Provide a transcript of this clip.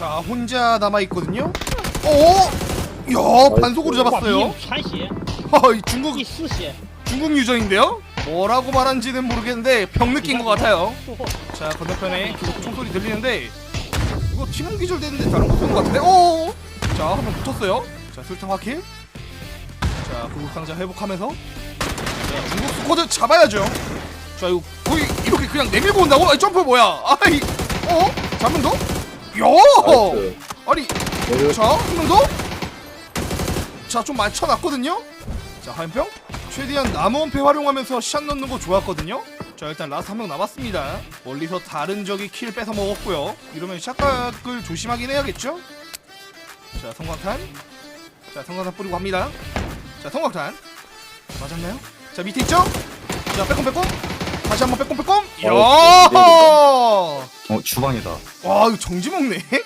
자 혼자 남아 있거든요. 오, 야 반속으로 哇，比 잡았어요. 传血， 아, 이 중국 第四血， 중국 유저인데요. 뭐라고 말한지는 모르겠는데 병 느낀 것 같아요. 术后 자 건너편에 계속 총소리 들리는데 이거 팀원 기절됐는데 다른 거 쏘는 것 같은데. 오, 자한 명 붙었어요. 자 술탕 확킬. 자 구급상자 회복하면서 자, 중국 스쿼드 잡아야죠. 자 이거 거의 이렇게 그냥 내밀고 온다고? 아이 점프 뭐야? 아이 어? 잡은 더? 야! 나이스. 아니 내려. 자, 한 명 더. 자, 좀 맞춰놨거든요. 자, 화염병. 최대한 나무원패 활용하면서 샷 넣는 거 좋았거든요. 자, 일단 라스 한 명 남았습니다. 멀리서 다른 적이 킬 뺏어 먹었고요. 이러면 샷각을 조심하긴 해야겠죠? 자, 성광탄. 자, 성광탄 뿌리고 갑니다. 자, 성광탄. 맞았나요? 자, 밑에 있죠? 자, 빼꼼 빼꼼. 다시 한번 빼꼼 빼꼼. 이야! 어, 어 주방이다. 와, 이거 정지 먹네.